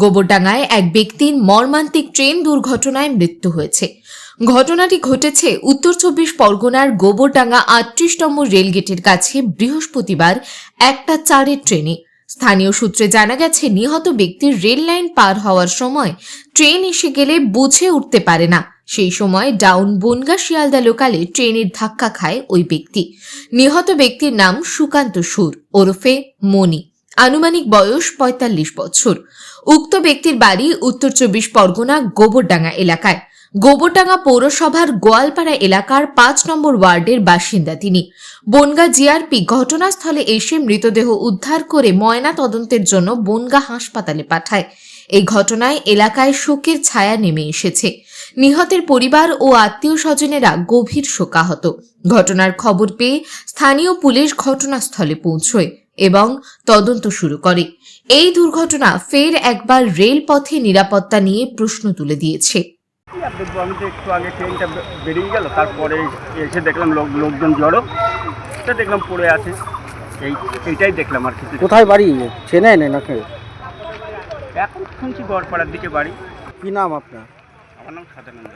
গোবরডাঙ্গায় এক ব্যক্তির মর্মান্তিক ট্রেন দুর্ঘটনায় মৃত্যু হয়েছে। ঘটনাটি ঘটেছে উত্তর চব্বিশ পরগনার গোবরডাঙ্গা আটত্রিশ নম্বর রেলগেটের কাছে বৃহস্পতিবার একটা চারের ট্রেনে। স্থানীয় সূত্রে জানা গেছে, নিহত ব্যক্তির রেল লাইন পার হওয়ার সময় ট্রেন এসে গেলে বুঝে উঠতে পারে না। সেই সময় ডাউন বনগা শিয়ালদা লোকালে ট্রেনের ধাক্কা খায় ওই ব্যক্তি। নিহত ব্যক্তির নাম সুকান্ত সুর, ওরফে মনি আনুমানিক বয়স পঁয়তাল্লিশ বছর। উক্ত ব্যক্তির বাড়ি উত্তর চব্বিশ পরগনা গোবরডাঙ্গা এলাকায়। গোবরডাঙ্গা পৌরসভার গোয়ালপাড়া এলাকার পাঁচ নম্বর ওয়ার্ডের বাসিন্দা তিনি। বনগা জিআরপি ঘটনাস্থলে এসে মৃতদেহ উদ্ধার করে ময়না তদন্তের জন্য বনগা হাসপাতালে পাঠায়। এই ঘটনায় এলাকায় শোকের ছায়া নেমে এসেছে। নিহতের পরিবার ও আত্মীয় স্বজনেরা গভীর শোকাহত। ঘটনার খবর পেয়ে স্থানীয় পুলিশ ঘটনাস্থলে পৌঁছয়। এবং তদন্ত শুরু করে। এই দুর্ঘটনা ফের একবার রেলপথে নিরাপত্তা নিয়ে প্রশ্ন তুলে দিয়েছে। আমি তো একটু আগে ট্রেনটা বেরিয়ে গেল তারপরে এসে দেখলাম লোক লোকজন জড়ো দেখলাম পড়ে আছে। এই এইটাই দেখলাম আর কিছু কোথায় বাড়ি? চেনেন নাকি? এখন শুনছি গড়পাড়ার দিকে বাড়ি। কি নাম আপনার? আমার নাম সাদানন্দ।